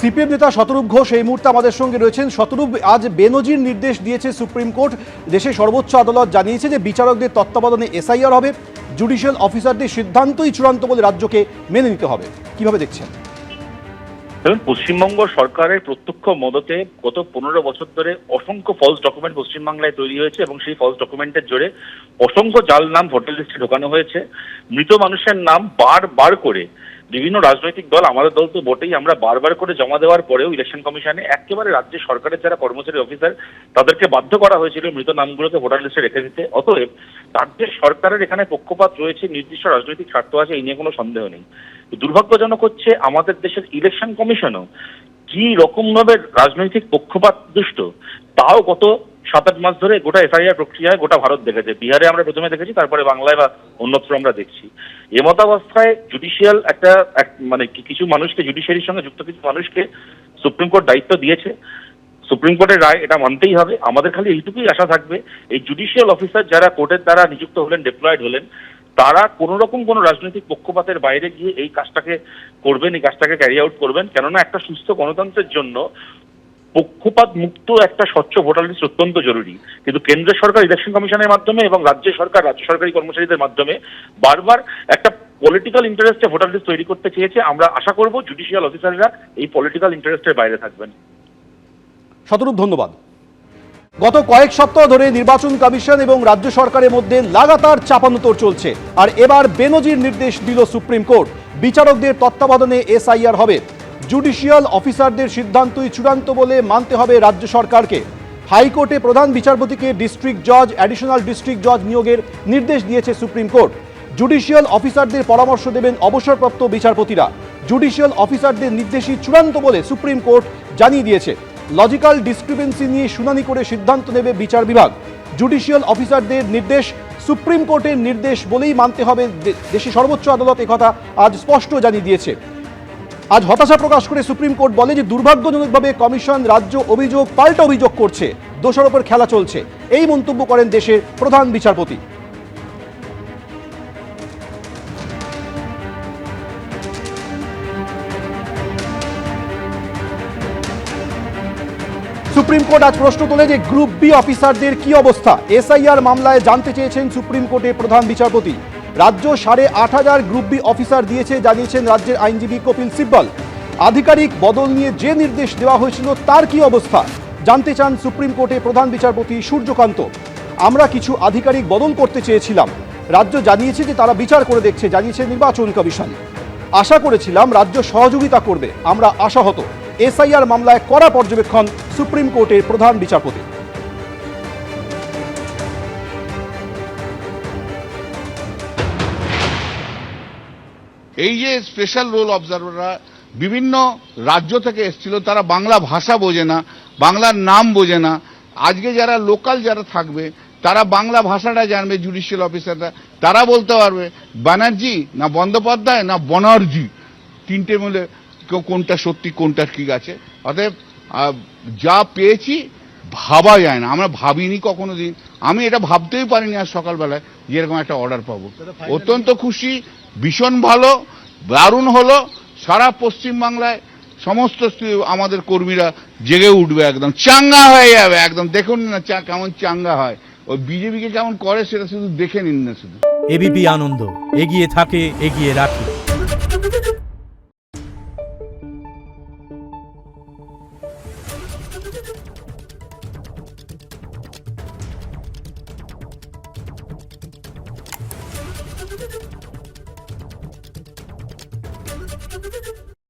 CPM নেতা শতরূপ ঘোষ এই মুহূর্তে আমাদের সঙ্গে রয়েছেন। শতরূপ, আজ বেনজির নির্দেশ দিয়েছে সুপ্রিম কোর্ট। দেশের সর্বোচ্চ আদালত জানিয়েছে যে বিচারকদের তত্ত্বাবধানে এসআইআর হবে। জুডিশিয়াল অফিসারদের সিদ্ধান্তই চূড়ান্ত বলে রাজ্যকে মেনে নিতে হবে। কীভাবে দেখছেন? দেখুন, পশ্চিমবঙ্গ সরকারের প্রত্যক্ষ মদতে গত পনেরো বছর ধরে অসংখ্য ফলস ডকুমেন্ট পশ্চিমবাংলায় তৈরি হয়েছে এবং সেই ফলস ডকুমেন্টের জোরে অসংখ্য জাল নাম ভোটার লিস্টে ঢোকানো হয়েছে। মৃত মানুষের নাম বার বার করে বিভিন্ন রাজনৈতিক দল, আমাদের দল তো বটেই, আমরা বারবার করে জমা দেওয়ার পরেও ইলেকশন কমিশনে একেবারে রাজ্য সরকারের যারা কর্মচারী অফিসার তাদেরকে বাধ্য করা হয়েছিল মৃত নামগুলোকে ভোটার লিস্টে রেখে দিতে। অতএব রাজ্যের সরকারের এখানে পক্ষপাত রয়েছে, নির্দিষ্ট রাজনৈতিক স্বার্থ আছে, এই নিয়ে কোনো সন্দেহ নেই। দুর্ভাগ্যজনক হচ্ছে, আমাদের দেশের ইলেকশন কমিশনও কি রকম ভাবে রাজনৈতিক পক্ষপাত দুষ্ট তাও গত সাত আট মাস ধরে গোটা এফআইআর প্রক্রিয়ায় গোটা ভারত দেখেছে। বিহারে আমরা প্রথমে দেখেছি, তারপরে বাংলায় বা অন্যত্র আমরা দেখছি। এমতাবস্থায় জুডিশিয়াল একটা মানে কিছু মানুষকে জুডিশিয়ারির সঙ্গে যুক্ত কিছু মানুষকে সুপ্রিম কোর্ট দায়িত্ব দিয়েছে। সুপ্রিম কোর্টের রায় এটা মানতেই হবে। আমাদের খালি এইটুকুই আশা থাকবে, এই জুডিশিয়াল অফিসার যারা কোর্টের দ্বারা নিযুক্ত হলেন ডিপ্লয়েড হলেন, তারা কোনো রকম কোনো রাজনৈতিক পক্ষপাতের বাইরে গিয়ে এই কাজটাকে করবেন, এই কাজটাকে ক্যারি আউট করবেন। কেননা একটা সুস্থ গণতন্ত্রের জন্য পক্ষপাত মুক্ত একটা স্বচ্ছ ভোটার লিস্ট অত্যন্ত জরুরি। কিন্তু কেন্দ্র সরকার ইলেকশন কমিশনের মাধ্যমে এবং রাজ্য সরকার, রাজ্য সরকারি কর্মচারীদের মাধ্যমে বারবার একটা পলিটিক্যাল ইন্টারেস্টে ভোটার লিস্ট তৈরি করতে চেয়েছে। আমরা আশা করব জুডিশিয়াল অফিসাররা এই পলিটিক্যাল ইন্টারেস্টের বাইরে থাকবেন। শতরূপ ধন্যবাদ। গত কয়েক সপ্তাহ ধরে নির্বাচন কমিশন এবং রাজ্য সরকারের মধ্যে লাগাতার চাপানোতর চলছে। আর এবার বেনজির নির্দেশ দিল সুপ্রিম কোর্ট। বিচারকদের তত্ত্বাবধানে এসআইআর হবে। জুডিশিয়াল অফিসারদের সিদ্ধান্তই চূড়ান্ত বলে মানতে হবে রাজ্য সরকারকে। হাইকোর্টে প্রধান বিচারপতিকে ডিস্ট্রিক্ট জজ, অ্যাডিশনাল ডিস্ট্রিক্ট জজ নিয়োগের নির্দেশ দিয়েছে সুপ্রিম কোর্ট। জুডিশিয়াল অফিসারদের পরামর্শ দেবেন অবসরপ্রাপ্ত বিচারপতিরা। জুডিশিয়াল অফিসারদের নির্দেশই চূড়ান্ত বলে সুপ্রিম কোর্ট জানিয়ে দিয়েছে। লজিক্যাল ডিসক্রিপেন্সি নিয়ে শুনানি করে সিদ্ধান্ত নেবে বিচার বিভাগ। জুডিশিয়াল অফিসারদের নির্দেশ সুপ্রিম কোর্টের নির্দেশ বলেই মানতে হবে দে- দেশের সর্বোচ্চ আদালত একথা আজ স্পষ্ট জানিয়ে দিয়েছে। আজ হতাশা প্রকাশ করে সুপ্রিম কোর্ট বলে যে দুর্ভাগ্যজনকভাবে কমিশন রাজ্য অভিযোগ, পাল্টা অভিযোগ করছে। দোষের ওপর খেলা চলছে। এই মন্তব্য করেন দেশের প্রধান বিচারপতি। সুপ্রিম কোর্ট আজ প্রশ্ন তোলে যে গ্রুপ বি অফিসারদের কি অবস্থা? এসআইআর মামলায় জানতে চেয়েছেন সুপ্রিম কোর্টের প্রধান বিচারপতি। রাজ্য সাড়ে আট হাজার গ্রুপ বি অফিসার দিয়েছে, জানিয়েছেন রাজ্যের আইনজীবী কপিল সিব্বল। আধিকারিক বদল নিয়ে যে নির্দেশ দেওয়া হয়েছিল, তার কি অবস্থা? জানতে চান সুপ্রিম কোর্টে প্রধান বিচারপতি সূর্যকান্ত। আমরা কিছু আধিকারিক বদল করতে চেয়েছিলাম। রাজ্য জানিয়েছে যে তারা বিচার করে দেখছে, জানিয়েছে নির্বাচন কমিশন। আশা করেছিলাম রাজ্য সহযোগিতা করবে। আমরা আশাহত। এসআইআর মামলায় কড়া পর্যবেক্ষণ সুপ্রিম কোর্টের প্রধান বিচারপতি। এই যে স্পেশাল রোল অবজারভাররা বিভিন্ন রাজ্য থেকে এসেছিল, তারা বাংলা ভাষা বোঝে না, বাংলার নাম বোঝে না। আজকে যারা লোকাল যারা থাকবে, তারা বাংলা ভাষাটা জানবে জুডিশিয়াল অফিসাররা তারা বলতে পারবে, ব্যানার্জি না বন্দ্যোপাধ্যায় না বনার্জি? তিনটে মিলে কোনটা সত্যি, কোনটা ঠিক আছে। অতএব যা পেয়েছি ভাবা যায় না। আমরা ভাবিনি কখনো দিন আমি এটা ভাবতেই পারিনি আজ সকালবেলায় যে এরকম একটা অর্ডার পাবো। অত্যন্ত খুশি ভীষণ ভালো দারুণ হলো। সারা পশ্চিম বাংলায় সমস্ত স্ত্রী- আমাদের কর্মীরা জেগে উঠবে একদম। চাঙ্গা হয়ে যাবে একদম। দেখুন না চা- কেমন চাঙ্গা হয়। ওই বিজেপিকে কেমন করে সেটা শুধু দেখে নিন না শুধু। এবিপি আনন্দ। এগিয়ে থাকে এগিয়ে রাখে।